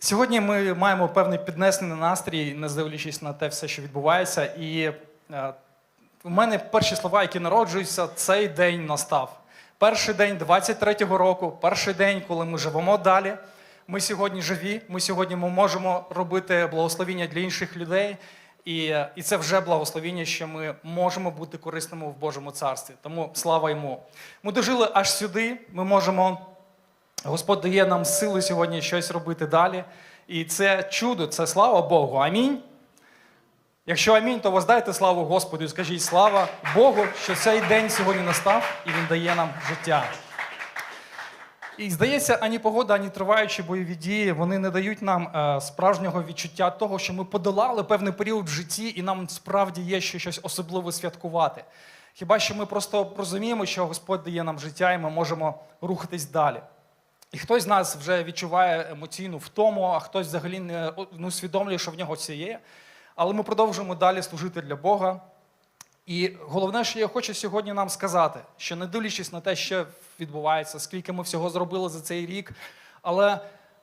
Сьогодні ми маємо певний піднесений настрій, не дивлячись на те все, що відбувається. І е, у мене перші слова, які народжуються, цей день настав. Перший день 23-го року, перший день, коли ми живемо далі. Ми сьогодні живі, ми сьогодні ми можемо робити благословіння для інших людей. І, і це вже благословіння, що ми можемо бути корисними в Божому царстві. Тому слава йому. Ми дожили аж сюди. Ми можемо. Господь дає нам сили сьогодні щось робити далі. І це чудо, це слава Богу. Амінь. Якщо амінь, то воздайте славу Господу і скажіть слава Богу, що цей день сьогодні настав і Він дає нам життя. І здається, ані погода, ані триваючі бойові дії, вони не дають нам е, справжнього відчуття того, що ми подолали певний період в житті, і нам справді є що щось особливе святкувати. Хіба що ми просто розуміємо, що Господь дає нам життя, і ми можемо рухатись далі. І хтось з нас вже відчуває емоційну втому, а хтось взагалі не ну, усвідомлює, що в нього це є. Але ми продовжуємо далі служити для Бога. І головне, що я хочу сьогодні нам сказати, що не дивлячись на те, що відбувається, скільки ми всього зробили за цей рік, але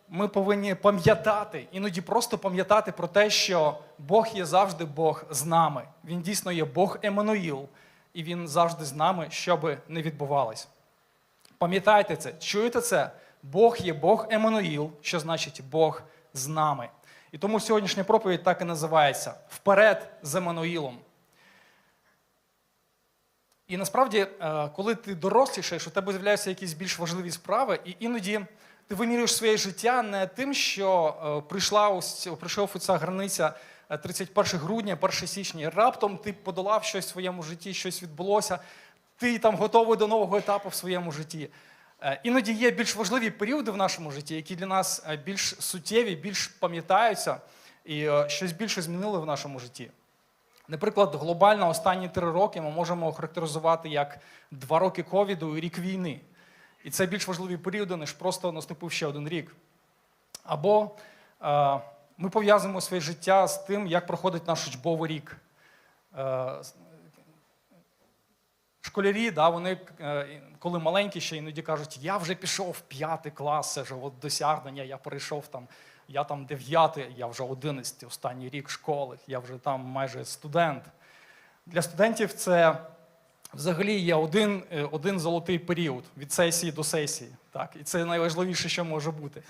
ми повинні пам'ятати, іноді просто пам'ятати про те, що Бог є завжди Бог з нами. Він дійсно є Бог Еммануїл, і Він завжди з нами, що би не відбувалось. Пам'ятайте це, чуєте це? Бог є Бог Еммануїл, що значить Бог з нами. І тому сьогоднішня проповідь так і називається Вперед з Еммануїлом. І насправді, е, коли ти дорослішаєш, у тебе з'являються якісь більш важливі справи, і іноді ти вимірюєш своє життя не тим, що е, прийшла ось прийшов ця границя е, 31 грудня, 1 січня, і раптом ти подолав щось в своєму житті, щось відбулося, ти там готовий до нового етапу в своєму житті. Е, Іноді є більш важливі періоди в нашому житті, які для нас е, більш суттєві, більш пам'ятаються і е, щось більше змінили в нашому житті. Наприклад, глобально останні три роки ми можемо охарактеризувати як два роки ковіду і рік війни. І це більш важливі періоди, ніж просто наступив ще один рік. Або е, ми пов'язуємо своє життя з тим, як проходить наш учбовий рік. Е, школярі, да, вони, е, коли маленькі, ще іноді кажуть, я вже пішов в п'ятий клас, це ж от досягнення, я перейшов там, я там дев'ятий, я вже одинадцятий, останній рік школи, я вже там майже студент. Для студентів це взагалі є один, е, один золотий період від сесії до сесії. Так? І це найважливіше, що може бути.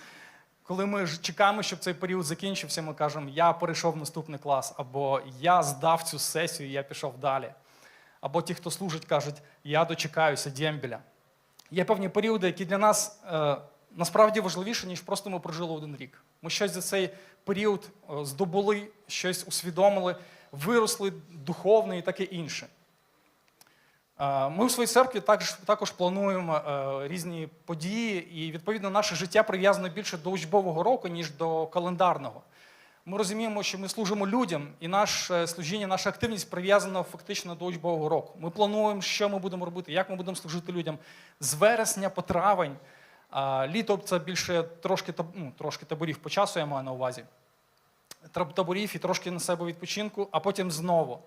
Коли ми чекаємо, щоб цей період закінчився, ми кажемо, я перейшов в наступний клас, або я здав цю сесію, я пішов далі. Або ті, хто служить, кажуть, я дочекаюся дембеля. Є певні періоди, які для нас е, насправді важливіші, ніж просто ми прожили один рік. Ми щось за цей період е, здобули, щось усвідомили, виросли духовно і таке інше. Е, Ми у своїй церкві також, також плануємо е, різні події, і відповідно наше життя прив'язано більше до учбового року, ніж до календарного. Ми розуміємо, що ми служимо людям, і наше служіння, наша активність прив'язана фактично до учбового року. Ми плануємо, що ми будемо робити, як ми будемо служити людям з вересня по травень. Літо це більше трошки, ну, трошки таборів по часу, я маю на увазі. Таборів і трошки на себе відпочинку, а потім знову.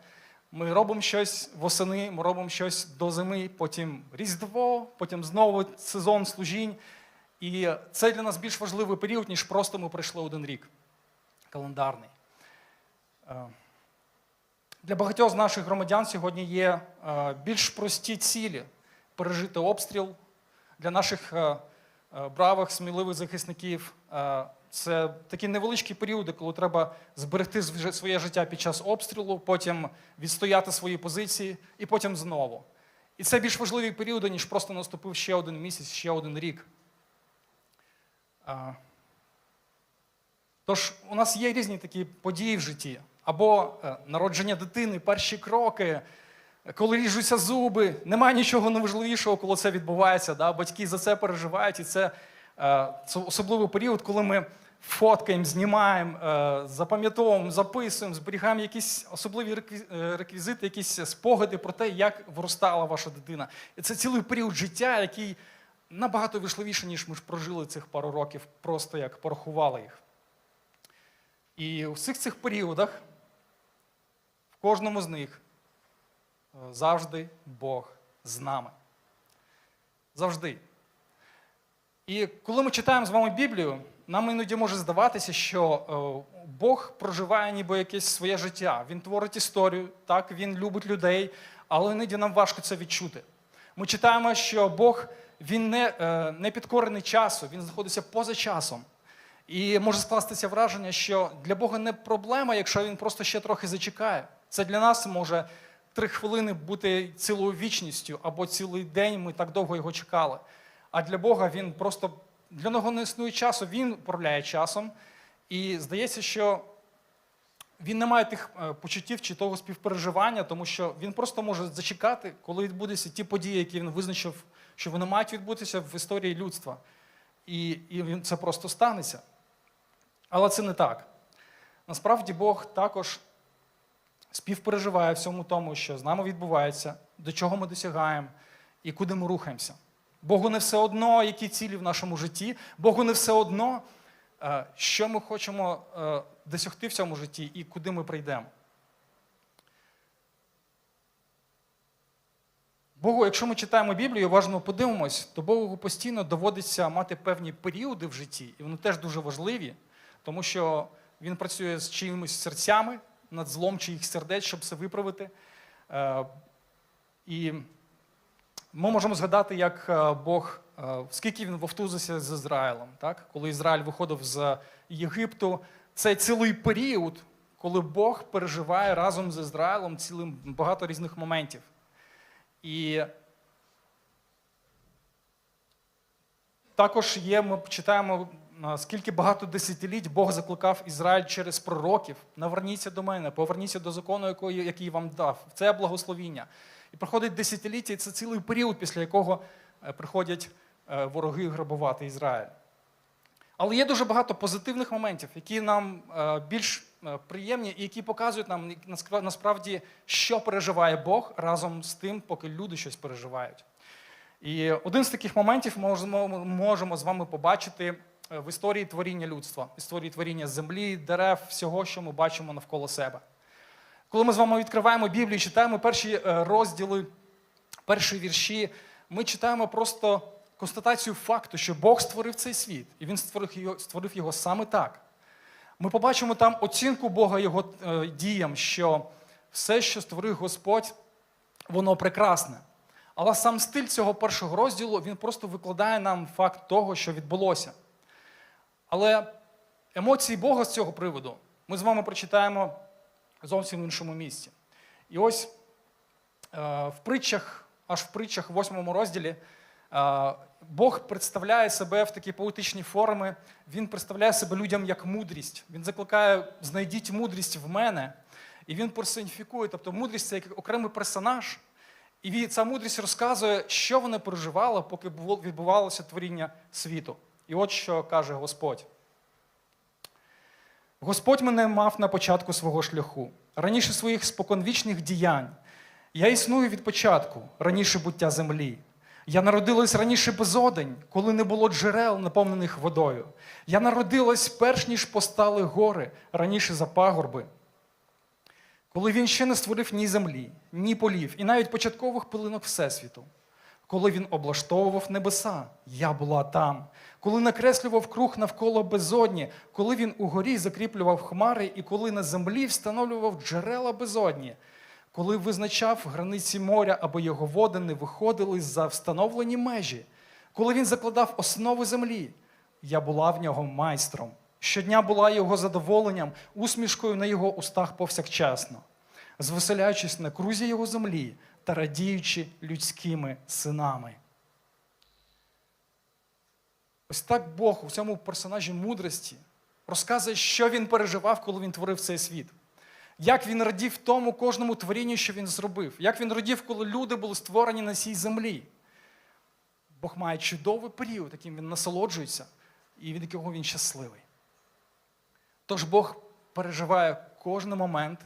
Ми робимо щось восени, ми робимо щось до зими, потім Різдво, потім знову сезон служінь. І це для нас більш важливий період, ніж просто ми пройшли один рік календарний. Е, Для багатьох з наших громадян сьогодні є е, більш прості цілі пережити обстріл. Для наших е, бравих, сміливих захисників це такі невеличкі періоди, коли треба зберегти своє життя під час обстрілу, потім відстояти свої позиції і потім знову. І це більш важливі періоди, ніж просто наступив ще один місяць, ще один рік. Тож у нас є різні такі події в житті, або е, народження дитини, перші кроки, коли ріжуться зуби. Немає нічого найважливішого, коли це відбувається. Да? Батьки за це переживають, і це, е, особливий період, коли ми фоткаємо, знімаємо, е, запам'ятовуємо, записуємо, зберігаємо якісь особливі реквізити, якісь спогади про те, як виростала ваша дитина. І це цілий період життя, який набагато важливіший, ніж ми ж прожили цих пару років, просто як порахували їх. І у всіх цих періодах, в кожному з них, е, завжди Бог з нами. Завжди. І коли ми читаємо з вами Біблію, нам іноді може здаватися, що е, Бог проживає ніби якесь своє життя. Він творить історію, так, він любить людей, але іноді нам важко це відчути. Ми читаємо, що Бог він не, е, не підкорений часу, він знаходиться поза часом. І може скластися враження, що для Бога не проблема, якщо він просто ще трохи зачекає. Це для нас може три хвилини бути цілою вічністю, або цілий день ми так довго його чекали. А для Бога він просто для нього не існує часу, він управляє часом. І здається, що він не має тих е, почуттів чи того співпереживання, тому що він просто може зачекати, коли відбудуться ті події, які він визначив, що вони мають відбутися в історії людства. І, і це просто станеться. Але це не так. Насправді Бог також співпереживає всьому тому, що з нами відбувається, до чого ми досягаємо і куди ми рухаємося. Богу не все одно, які цілі в нашому житті, Богу не все одно, е, що ми хочемо е, досягти в цьому житті і куди ми прийдемо. Богу, якщо ми читаємо Біблію, і уважно подивимось, то Богу постійно доводиться мати певні періоди в житті, і вони теж дуже важливі, тому що він працює з чиїмись серцями, над злом чиїх сердець, щоб все виправити. Е, І ми можемо згадати, як е, Бог, е, скільки він вовтузився з Ізраїлем, так? коли Ізраїль виходив з Єгипту. Це цілий період, коли Бог переживає разом з Ізраїлем цілим багато різних моментів. І також є, ми читаємо, скільки багато десятиліть Бог закликав Ізраїль через пророків. Наверніться до мене, поверніться до закону, який, вам дав. Це благословіння. І проходить десятиліття, і це цілий період, після якого е, приходять е, вороги грабувати Ізраїль. Але є дуже багато позитивних моментів, які нам е, більш приємні і які показують нам насправді, що переживає Бог разом з тим, поки люди щось переживають. І один з таких моментів ми можемо, з вами побачити в історії творіння людства, історії творіння землі, дерев, всього, що ми бачимо навколо себе. Коли ми з вами відкриваємо Біблію, і читаємо перші е, розділи, перші вірші, ми читаємо просто констатацію факту, що Бог створив цей світ, і Він створив його, створив його саме так. Ми побачимо там оцінку Бога його е, діям, що все, що створив Господь, воно прекрасне. Але сам стиль цього першого розділу він просто викладає нам факт того, що відбулося. Але емоції Бога з цього приводу ми з вами прочитаємо зовсім в іншому місці. І ось е, в притчах, аж в притчах, в восьмому розділі, е, Бог представляє себе в такі поетичні форми, Він представляє себе людям як мудрість. Він закликає, знайдіть мудрість в мене. І він персоніфікує, тобто мудрість це як окремий персонаж. І ця мудрість розказує, що вони переживали, поки відбувалося творіння світу. І от що каже Господь. Господь мене мав на початку свого шляху, раніше своїх споконвічних діянь. Я існую від початку, раніше буття землі. Я народилась раніше безодень, коли не було джерел, наповнених водою. Я народилась перш ніж постали гори, раніше за пагорби. Коли він ще не створив ні землі, ні полів, і навіть початкових пилинок Всесвіту. Коли він облаштовував небеса, я була там. Коли накреслював круг навколо безодні, коли він угорі закріплював хмари, і коли на землі встановлював джерела безодні, коли визначав границі моря, аби його води не виходили за встановлені межі, коли він закладав основи землі, я була в нього майстром. Щодня була його задоволенням, усмішкою на його устах повсякчасно, звеселяючись на крузі його землі та радіючи людськими синами. Ось так Бог у цьому персонажі мудрості розказує, що він переживав, коли він творив цей світ. Як він радів тому кожному творінню, що він зробив, як він радів, коли люди були створені на цій землі. Бог має чудовий період, яким він насолоджується, і від якого він щасливий. Тож Бог переживає кожен момент,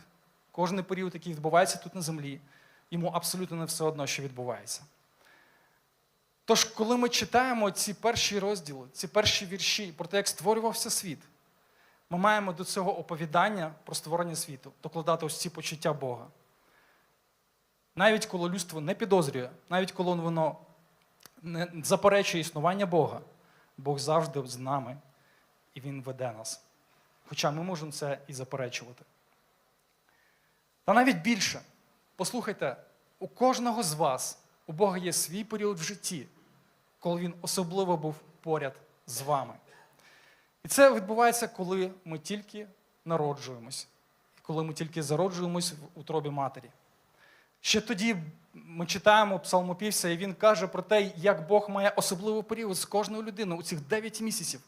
кожен період, який відбувається тут на землі, йому абсолютно не все одно, що відбувається. Тож, коли ми читаємо ці перші розділи, ці перші вірші про те, як створювався світ, ми маємо до цього оповідання про створення світу докладати ось ці почуття Бога. Навіть коли людство не підозрює, навіть коли воно не заперечує існування Бога, Бог завжди з нами і Він веде нас. Хоча ми можемо це і заперечувати. Та навіть більше, послухайте, у кожного з вас у Бога є свій період в житті, коли Він особливо був поряд з вами. І це відбувається, коли ми тільки народжуємось, коли ми тільки зароджуємось в утробі матері. Ще тоді ми читаємо псалмопівця, і він каже про те, як Бог має особливий період з кожною людиною у цих 9 місяців,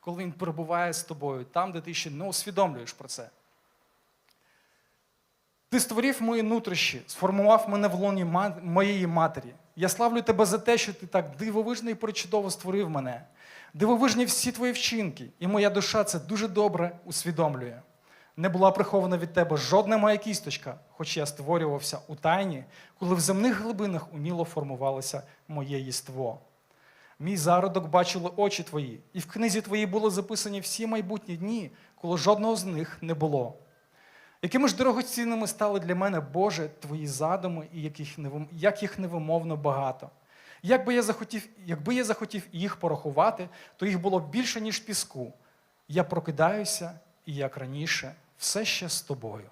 коли він перебуває з тобою, там, де ти ще не усвідомлюєш про це. Ти створив мої нутрощі, сформував мене в лоні моєї матері. Я славлю тебе за те, що ти так дивовижно і причудово створив мене. Дивовижні всі твої вчинки, і моя душа це дуже добре усвідомлює. Не була прихована від тебе жодна моя кісточка, хоч я створювався у тайні, коли в земних глибинах уміло формувалося моє єство. Мій зародок бачили очі твої, і в книзі твоїй були записані всі майбутні дні, коли жодного з них не було. Якими ж дорогоцінними стали для мене, Боже, твої задуми, і як їх невимовно багато. Якби я захотів, якби я захотів їх порахувати, то їх було більше, ніж піску. Я прокидаюся, і як раніше, все ще з тобою.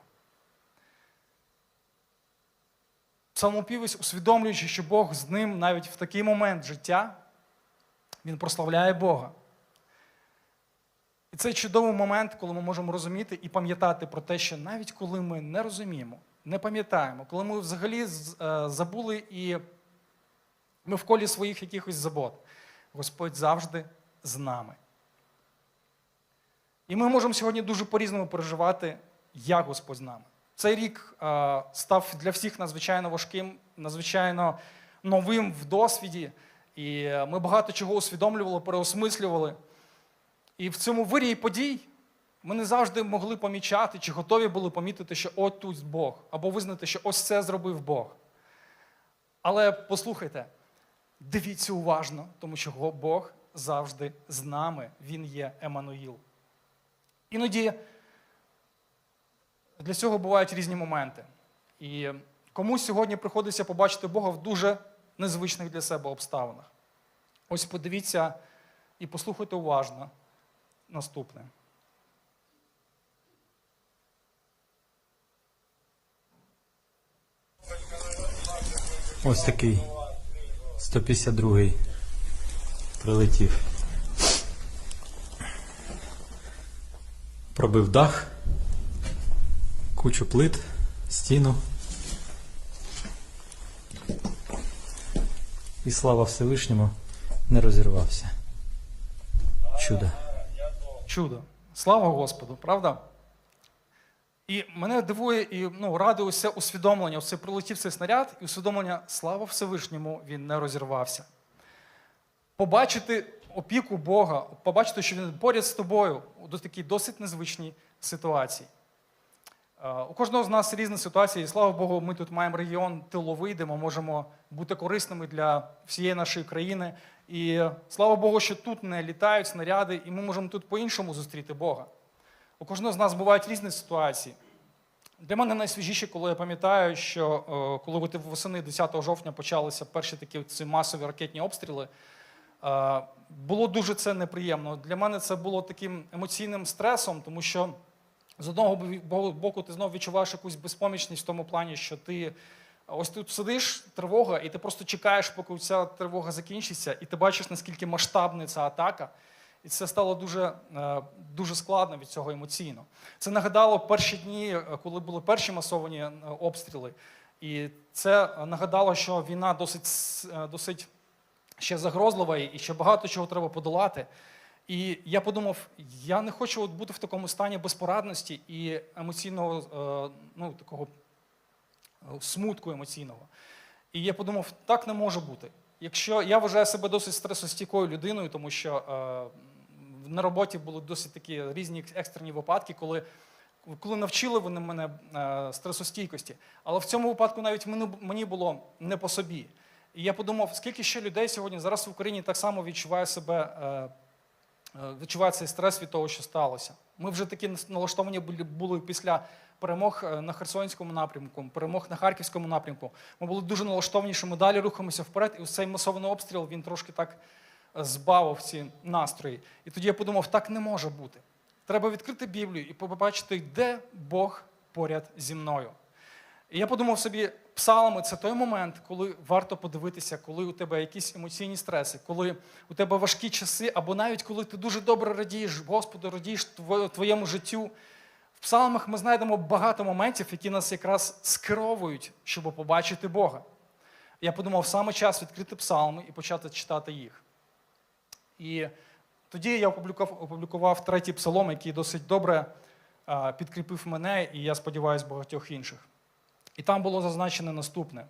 Псалмопівець, усвідомлюючи, що Бог з ним навіть в такий момент життя, він прославляє Бога. І це чудовий момент, коли ми можемо розуміти і пам'ятати про те, що навіть коли ми не розуміємо, не пам'ятаємо, коли ми взагалі е, забули і ми в колі своїх якихось забот, Господь завжди з нами. І ми можемо сьогодні дуже по-різному переживати, як Господь з нами. Цей рік е, став для всіх надзвичайно важким, надзвичайно новим в досвіді. І е, ми багато чого усвідомлювали, переосмислювали. І в цьому вирії подій ми не завжди могли помічати, чи готові були помітити, що от тут Бог, або визнати, що ось це зробив Бог. Але послухайте, дивіться уважно, тому що Бог завжди з нами, Він є Еммануїл. Іноді для цього бувають різні моменти. І комусь сьогодні приходиться побачити Бога в дуже незвичних для себе обставинах. Ось подивіться і послухайте уважно наступне. Ось такий 152-й прилетів. Пробив дах, кучу плит, стіну. І слава Всевишньому не розірвався. Чудо. Чудо. Слава Господу, правда? І мене дивує і ну, радує усе усвідомлення. Оце прилетів цей снаряд, і усвідомлення слава Всевишньому, він не розірвався. Побачити опіку Бога, побачити, що він поряд з тобою у такій досить незвичній ситуації. Е, У кожного з нас різна ситуація, і слава Богу, ми тут маємо регіон тиловий, де ми можемо бути корисними для всієї нашої країни. І слава Богу, що тут не літають снаряди, і ми можемо тут по-іншому зустріти Бога. У кожного з нас бувають різні ситуації. Для мене найсвіжіше, коли я пам'ятаю, що е, коли восени 10 жовтня почалися перші такі ці масові ракетні обстріли, е, було дуже це неприємно. Для мене це було таким емоційним стресом, тому що з одного боку ти знову відчуваєш якусь безпомічність в тому плані, що ти ось тут сидиш, тривога, і ти просто чекаєш, поки ця тривога закінчиться, і ти бачиш, наскільки масштабна ця атака. І це стало дуже, е, дуже складно від цього емоційно. Це нагадало перші дні, е, коли були перші масовані е, обстріли. І це нагадало, що війна досить, досить ще загрозлива і ще багато чого треба подолати. І я подумав, я не хочу от бути в такому стані безпорадності і емоційного, ну, такого смутку емоційного. І я подумав, так не може бути. Якщо я вважаю себе досить стресостійкою людиною, тому що е, на роботі були досить такі різні екстрені випадки, коли, коли навчили вони мене е, стресостійкості. Але в цьому випадку навіть мені, мені було не по собі. І я подумав, скільки ще людей сьогодні зараз в Україні так само відчуває себе. Е, е, відчуває цей стрес від того, що сталося. Ми вже такі налаштовані були, після перемог е, на Херсонському напрямку, перемог на Харківському напрямку. Ми були дуже налаштовані, що ми далі рухаємося вперед, і ось цей масований обстріл він трошки так збавив ці настрої. І тоді я подумав, так не може бути. Треба відкрити Біблію і побачити, де Бог поряд зі мною. І я подумав собі, псалми це той момент, коли варто подивитися, коли у тебе якісь емоційні стреси, коли у тебе важкі часи, або навіть коли ти дуже добре радієш, Господу, радієш твоєму життю. В псалмах ми знайдемо багато моментів, які нас якраз скеровують, щоб побачити Бога. Я подумав, саме час відкрити псалми і почати читати їх. І тоді я опублікував, опублікував третій псалом, який досить добре підкріпив мене, і я сподіваюся, багатьох інших. І там було зазначено наступне: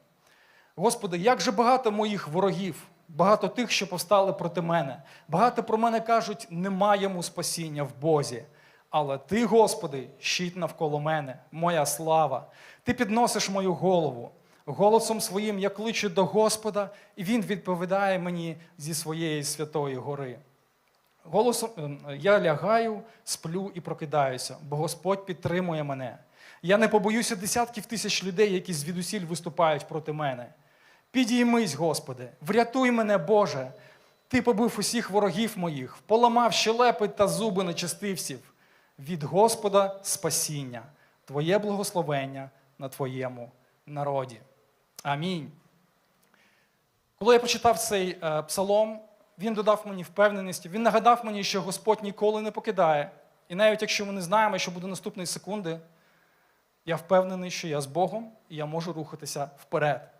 Господи, як же багато моїх ворогів, багато тих, що повстали проти мене. Багато про мене кажуть, немає йому спасіння в Бозі. Але ти, Господи, щит навколо мене, моя слава. Ти підносиш мою голову. Голосом своїм я кличу до Господа, і Він відповідає мені зі своєї святої гори. Голосом е, я лягаю, сплю і прокидаюся, бо Господь підтримує мене. Я не побоюся десятків тисяч людей, які звідусіль виступають проти мене. Підіймись, Господи, врятуй мене, Боже. Ти побив усіх ворогів моїх, поламав щелепи та зуби нечестивців. Від Господа спасіння, Твоє благословення на Твоєму народі. Амінь. Коли я прочитав цей е, псалом, він додав мені впевненості, він нагадав мені, що Господь ніколи не покидає. І навіть якщо ми не знаємо, що буде наступної секунди, я впевнений, що я з Богом і я можу рухатися вперед.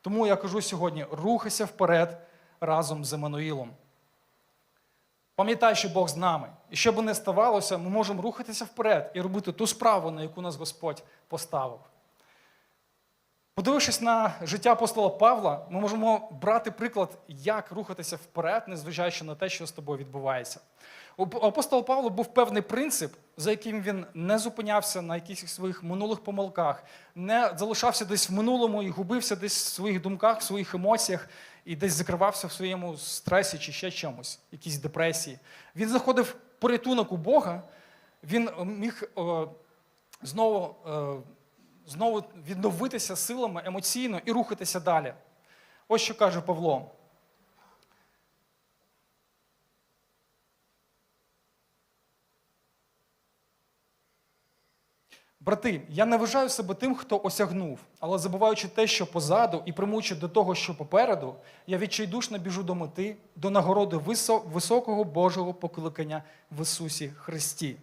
Тому я кажу сьогодні: рухайся вперед разом з Еммануїлом. Пам'ятай, що Бог з нами. І що би не ставалося, ми можемо рухатися вперед і робити ту справу, на яку нас Господь поставив. Подивившись на життя апостола Павла, ми можемо брати приклад, як рухатися вперед, незважаючи на те, що з тобою відбувається. У апостола Павла був певний принцип, за яким він не зупинявся на якихось своїх минулих помилках, не залишався десь в минулому і губився десь в своїх думках, в своїх емоціях і десь закривався в своєму стресі чи ще чомусь, якійсь депресії. Він знаходив порятунок у Бога, він міг е, знову. е, знову відновитися силами емоційно і рухатися далі. Ось що каже Павло. Брати, я не вважаю себе тим, хто осягнув, але забуваючи те, що позаду, і примуючи до того, що попереду, я відчайдушно біжу до мети, до нагороди високого Божого покликання в Ісусі Христі.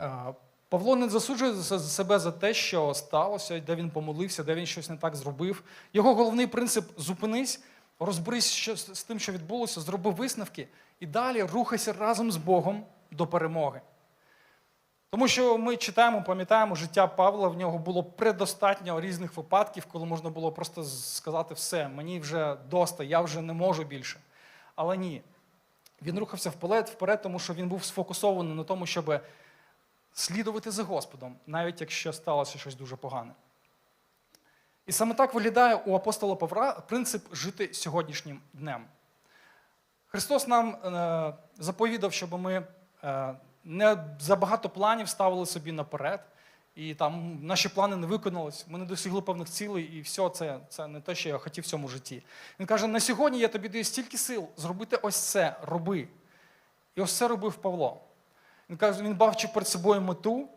Е, Павло не засуджує за- за себе за те, що сталося, де він помолився, де він щось не так зробив. Його головний принцип зупинись, розберись з тим, що відбулося, зроби висновки і далі рухайся разом з Богом до перемоги. Тому що ми читаємо, пам'ятаємо, життя Павла, в нього було предостатньо різних випадків, коли можна було просто сказати все, мені вже доста, я вже не можу більше. Але ні. Він рухався вперед, вперед, тому що він був сфокусований на тому, щоб слідувати за Господом, навіть якщо сталося щось дуже погане. І саме так виглядає у апостола Павла принцип жити сьогоднішнім днем. Христос нам е, заповідав, щоб ми е, не забагато планів ставили собі наперед, і там наші плани не виконались, ми не досягли певних цілей, і все, це, це не те, що я хотів в цьому житті. Він каже: на сьогодні я тобі даю стільки сил зробити ось це, роби. І ось це робив Павло. Він каже, він бачив перед собою мету.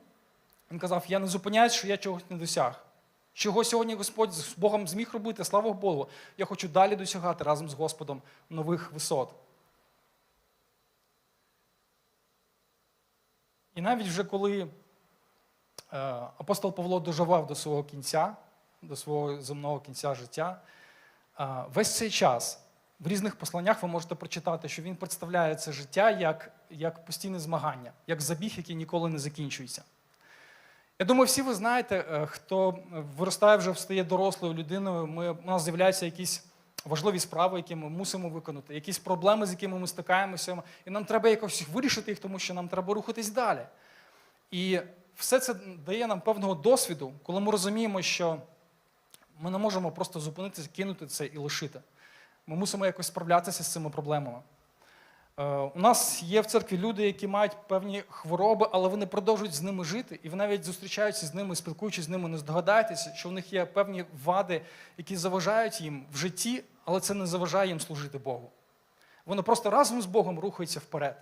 Він казав: Я не зупиняюсь, що я чогось не досяг. Чого сьогодні Господь з Богом зміг робити, слава Богу, я хочу далі досягати разом з Господом нових висот. І навіть вже коли е, апостол Павло доживав до свого кінця, до свого земного кінця життя, е, весь цей час в різних посланнях ви можете прочитати, що він представляє це життя як, як постійне змагання, як забіг, який ніколи не закінчується. Я думаю, всі ви знаєте, е, хто виростає вже стає дорослою людиною, ми, у нас з'являються якісь важливі справи, які ми мусимо виконати, якісь проблеми, з якими ми стикаємося, і нам треба якось вирішити їх, тому що нам треба рухатись далі. І все це дає нам певного досвіду, коли ми розуміємо, що ми не можемо просто зупинитися, кинути це і лишити. Ми мусимо якось справлятися з цими проблемами. Е, У нас є в церкві люди, які мають певні хвороби, але вони продовжують з ними жити, і ви навіть зустрічаються з ними, спілкуючись з ними, не здогадаєтеся, що в них є певні вади, які заважають їм в житті, але це не заважає їм служити Богу. Вони просто разом з Богом рухаються вперед.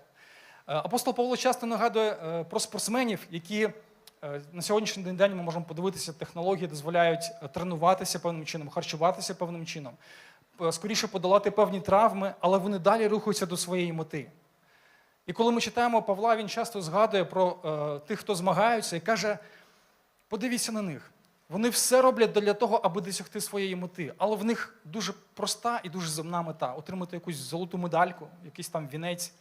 Е, Апостол Павло часто нагадує е, про спортсменів, які е, на сьогоднішній день ми можемо подивитися, технології дозволяють тренуватися певним чином, харчуватися певним чином, скоріше подолати певні травми, але вони далі рухаються до своєї мети. І коли ми читаємо Павла, він часто згадує про тих, хто змагаються, і каже: подивіться на них. Вони все роблять для того, аби досягти своєї мети. Але в них дуже проста і дуже земна мета отримати якусь золоту медальку, якийсь там вінець,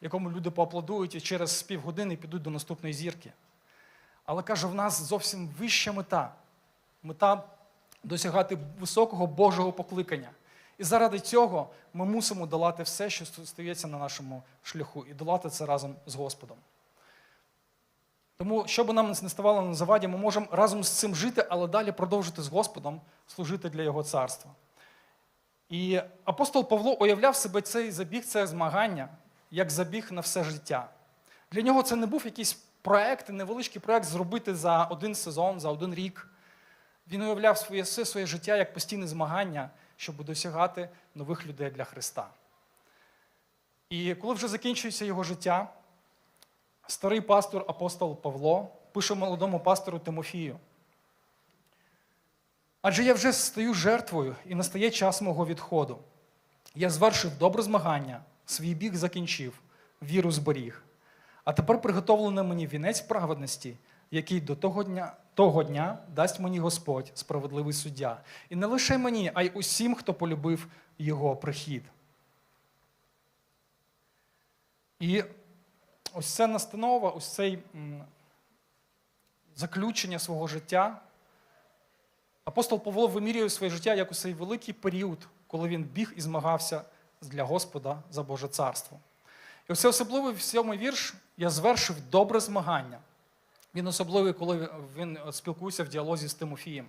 якому люди поаплодують і через півгодини підуть до наступної зірки. Але каже, в нас зовсім вища мета. Мета досягати високого Божого покликання. І заради цього ми мусимо долати все, що стається на нашому шляху, і долати це разом з Господом. Тому, що би нам не ставало на заваді, ми можемо разом з цим жити, але далі продовжити з Господом служити для Його царства. І апостол Павло уявляв себе цей забіг, це змагання, як забіг на все життя. Для нього це не був якийсь проект, невеличкий проект зробити за один сезон, за один рік. Він уявляв своє все своє життя як постійне змагання, щоб досягати нових людей для Христа. І коли вже закінчується його життя, старий пастор апостол Павло пише молодому пастору Тимофію. Адже я вже стаю жертвою і настає час мого відходу. Я звершив добре змагання, свій біг закінчив, віру зберіг. А тепер приготовлено мені вінець праведності, який до того дня, того дня дасть мені Господь, справедливий суддя. І не лише мені, а й усім, хто полюбив його прихід. І ось ця настанова, ось цей заключення свого життя. Апостол Павло вимірює своє життя як у цей великий період, коли він біг і змагався для Господа за Боже царство. І ось це особливий сьомий вірш я звершив добре змагання. Він особливий, коли він спілкується в діалозі з Тимофієм.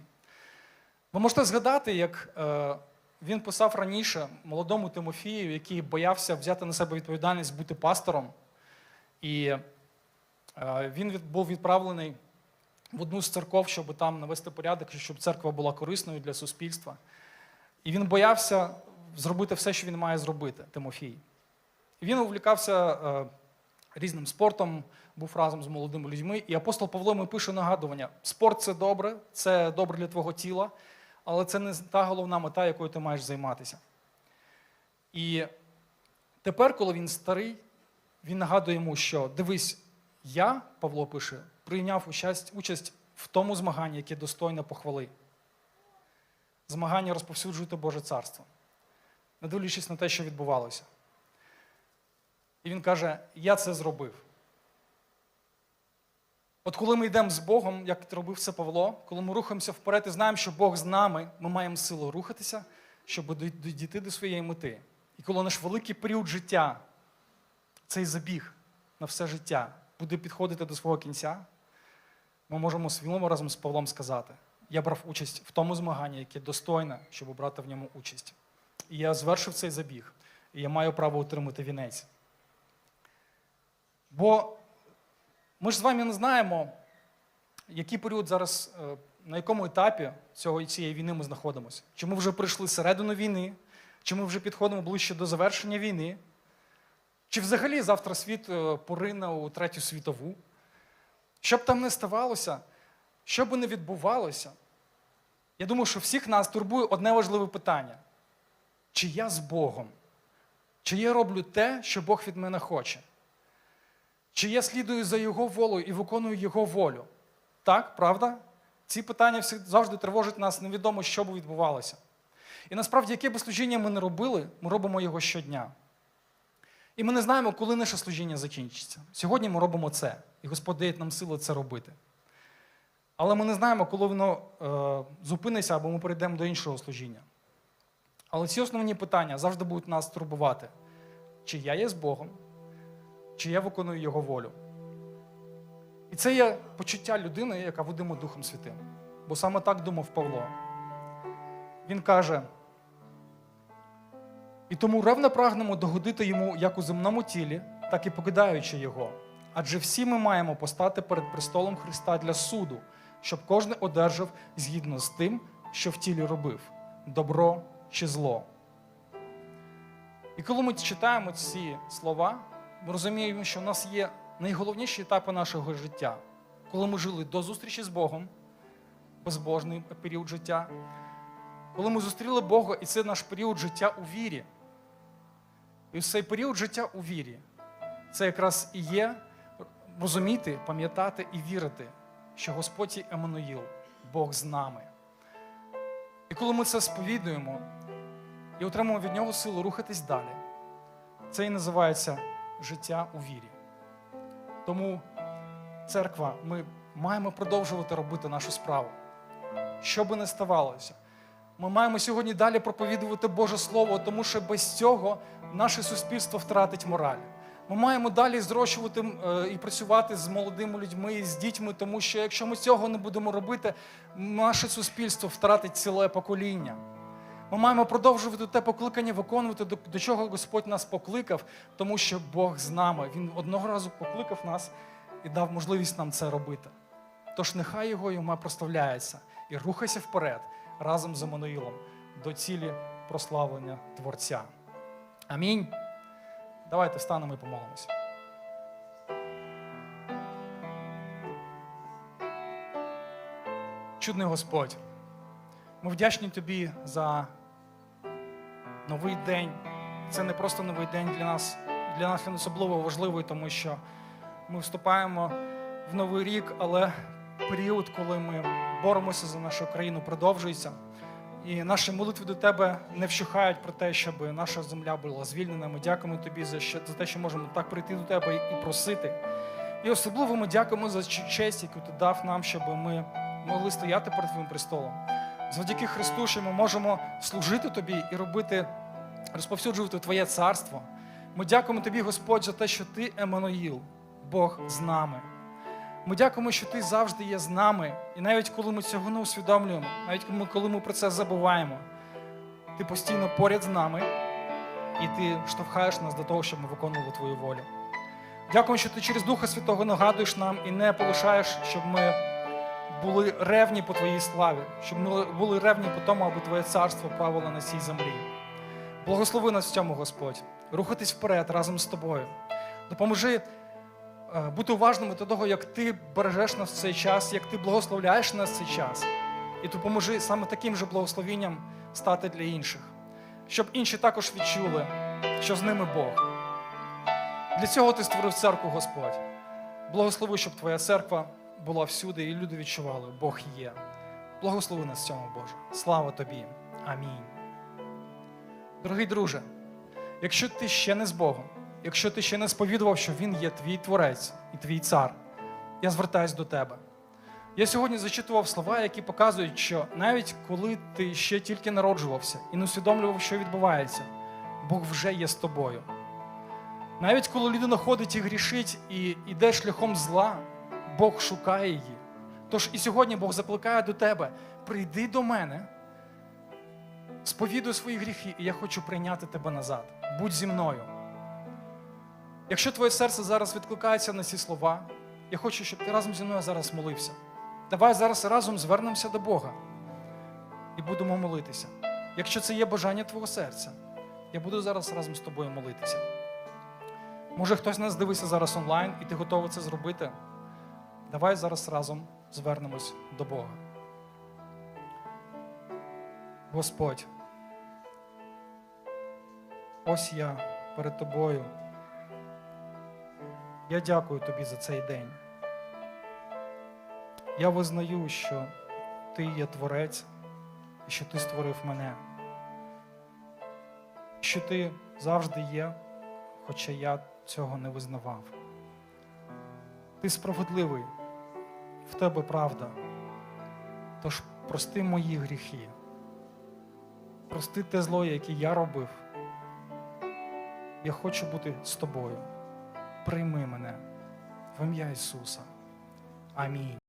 Ви можете згадати, як е, він писав раніше молодому Тимофію, який боявся взяти на себе відповідальність бути пастором. І е, він був відправлений в одну з церков, щоб там навести порядок, щоб церква була корисною для суспільства. І він боявся зробити все, що він має зробити, Тимофій. Він увлікався е, різним спортом, був разом з молодими людьми. І апостол Павло йому пише нагадування: спорт це добре, це добре для твого тіла, але це не та головна мета, якою ти маєш займатися. І тепер, коли він старий, він нагадує йому, що дивись, я, Павло пише, прийняв участь, участь в тому змаганні, яке достойне похвали. Змагання розповсюджувати Боже царство, не дивлячись на те, що відбувалося. І він каже: Я це зробив. От коли ми йдемо з Богом, як робив це Павло, коли ми рухаємося вперед і знаємо, що Бог з нами, ми маємо силу рухатися, щоб дійти до своєї мети. І коли наш великий період життя, цей забіг на все життя, буде підходити до свого кінця, ми можемо свідомо разом з Павлом сказати: я брав участь в тому змаганні, яке достойне, щоб брати в ньому участь. І я звершив цей забіг, і я маю право отримати вінець. Бо ми ж з вами не знаємо, який період зараз, е, на якому етапі цього, цієї війни ми знаходимося. Чи ми вже прийшли середину війни, чи ми вже підходимо ближче до завершення війни, чи взагалі завтра світ е, порине у третю світову. Що б там не ставалося, що би не відбувалося, я думаю, що всіх нас турбує одне важливе питання: чи я з Богом? Чи я роблю те, що Бог від мене хоче? Чи я слідую за Його волею і виконую Його волю? Так, правда? Ці питання завжди тривожать нас, невідомо, що б відбувалося. І насправді, яке б служіння ми не робили, ми робимо його щодня. І ми не знаємо, коли наше служіння закінчиться. Сьогодні ми робимо це, і Господь дає нам сили це робити. Але ми не знаємо, коли воно е, зупиниться або ми перейдемо до іншого служіння. Але ці основні питання завжди будуть нас турбувати: чи я є з Богом, чи я виконую Його волю. І це є почуття людини, яка водима Духом Святим. Бо саме так думав Павло. Він каже: і тому ревно прагнемо догодити йому як у земному тілі, так і покидаючи його. Адже всі ми маємо постати перед престолом Христа для суду, щоб кожен одержав згідно з тим, що в тілі робив добро чи зло. І коли ми читаємо ці слова, ми розуміємо, що в нас є найголовніші етапи нашого життя, коли ми жили до зустрічі з Богом, безбожний період життя, коли ми зустріли Бога, і це наш період життя у вірі. І ось цей період життя у вірі це якраз і є розуміти, пам'ятати і вірити, що Господь є Еммануїл, Бог з нами. І коли ми це сповідуємо і отримуємо від нього силу рухатись далі, це і називається життя у вірі. Тому, церква, ми маємо продовжувати робити нашу справу. Що би не ставалося, ми маємо сьогодні далі проповідувати Боже Слово, тому що без цього наше суспільство втратить мораль. Ми маємо далі зрощувати е, і працювати з молодими людьми, з дітьми, тому що якщо ми цього не будемо робити, наше суспільство втратить ціле покоління. Ми маємо продовжувати те покликання виконувати, до, до чого Господь нас покликав, тому що Бог з нами. Він одного разу покликав нас і дав можливість нам це робити. Тож нехай його йому прославляється і рухайся вперед разом з Еммануїлом до цілі прославлення Творця. Амінь. Давайте встанемо і помолимося. Чудний Господь, ми вдячні Тобі за новий день. Це не просто новий день для нас, для нас він особливо важливий, тому що ми вступаємо в новий рік, але період, коли ми боремося за нашу країну, продовжується. І наші молитви до тебе не вщухають про те, щоб наша земля була звільнена. Ми дякуємо тобі за, що, за те, що можемо так прийти до тебе і, просити. І особливо ми дякуємо за честь, яку ти дав нам, щоб ми могли стояти перед твоїм престолом. Завдяки Христу, що ми можемо служити тобі і робити, розповсюджувати Твоє царство. Ми дякуємо тобі, Господь, за те, що ти Еммануїл, Бог з нами. Ми дякуємо, що ти завжди є з нами. І навіть коли ми цього не усвідомлюємо, навіть ми- коли ми про це забуваємо, ти постійно поряд з нами, і ти штовхаєш нас до того, щоб ми виконували твою волю. Дякуємо, що ти через Духа Святого нагадуєш нам і не полишаєш, щоб ми були ревні по твоїй славі, щоб ми були ревні по тому, аби Твоє царство правило на цій землі. Благослови нас в цьому, Господь, рухатись вперед разом з тобою. Допоможи бути уважними до того, як ти бережеш нас в цей час, як ти благословляєш нас в цей час. І допоможи саме таким же благословінням стати для інших, щоб інші також відчули, що з ними Бог. Для цього ти створив церкву, Господь. Благослови, щоб Твоя церква була всюди, і люди відчували, Бог є. Благослови нас в цьому, Боже. Слава тобі. Амінь. Дорогий друже, якщо ти ще не з Богом, якщо ти ще не сповідував, що Він є твій творець і твій цар, я звертаюсь до тебе. Я сьогодні зачитував слова, які показують, що навіть коли ти ще тільки народжувався і не усвідомлював, що відбувається, Бог вже є з тобою. Навіть коли людина ходить і грішить і йде шляхом зла, Бог шукає її. Тож і сьогодні Бог закликає до тебе: прийди до мене, сповідуй свої гріхи, і я хочу прийняти тебе назад. Будь зі мною. Якщо твоє серце зараз відкликається на ці слова, я хочу, щоб ти разом зі мною зараз молився. Давай зараз разом звернемося до Бога і будемо молитися. Якщо це є бажання твого серця, я буду зараз разом з тобою молитися. Може, хтось нас дивиться зараз онлайн, і ти готовий це зробити? Давай зараз разом звернемось до Бога. Господь, ось я перед тобою. Я дякую тобі за цей день. Я визнаю, що ти є творець і що ти створив мене. Що ти завжди є, хоча я цього не визнавав. Ти справедливий, в тебе правда. Тож прости мої гріхи. Прости те зло, яке я робив. Я хочу бути з тобою. Прийми мене в ім'я Ісуса. Амінь.